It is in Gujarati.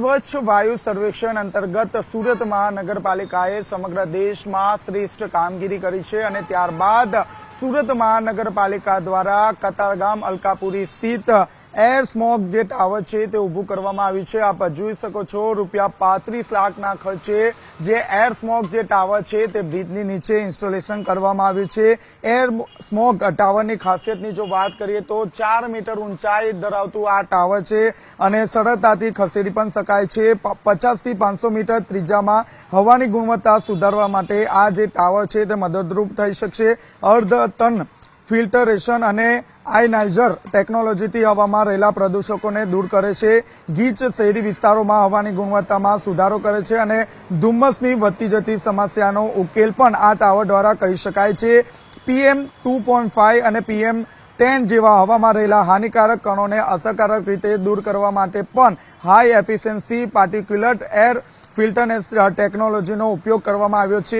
સ્વચ્છ વાયુ સર્વેક્ષણ અંતર્ગત સુરત મહાનગરપાલિકાએ સમગ્ર દેશમાં શ્રેષ્ઠ કામગીરી કરી છે અને ત્યારબાદ સુરત મહાનગરપાલિકા દ્વારા કતારગામ અલકાપુરી સ્થિત એર સ્મોક જે ટાવર છે તે ઊભું કરવામાં આવ્યું છે. આપ જોઈ શકો છો રૂપિયા પાંત્રીસ લાખના ખર્ચે જે એર સ્મોક જે ટાવર છે તે બ્રિજની નીચે ઇન્સ્ટોલેશન કરવામાં આવ્યું છે. એર સ્મોક ટાવરની ખાસિયતની જો વાત કરીએ તો ચાર મીટર ઊંચાઈ ધરાવતું આ ટાવર છે અને સરળતાથી ખસેડી પણ શકાય છે. પચાસથી પાંચસો મીટર ત્રીજામાં હવાની ગુણવત્તા સુધારવા માટે આ જે ટાવર છે તે મદદરૂપ થઈ શકશે. અર્ધ ટન ફિલ્ટરેશન અને આયનાઇઝર ટેકનોલોજીથી હવામાં રહેલા પ્રદૂષકોને દૂર કરે છે. ગીચ શહેરી વિસ્તારોમાં હવાની ગુણવત્તામાં સુધારો કરે છે અને ધુમ્મસની વધતી જતી સમસ્યાનો ઉકેલ પણ આ ટાવર દ્વારા કરી શકાય છે. પીએમ ટુ અને પીએમ ટેન જેવા હવામાં રહેલા હાનિકારક કણોને અસરકારક રીતે દૂર કરવા માટે પણ હાઈ એફિશિયન્સી પાર્ટિક્યુલર એર ફિલ્ટરનેસ ટેકનોલોજીનો ઉપયોગ કરવામાં આવ્યો છે.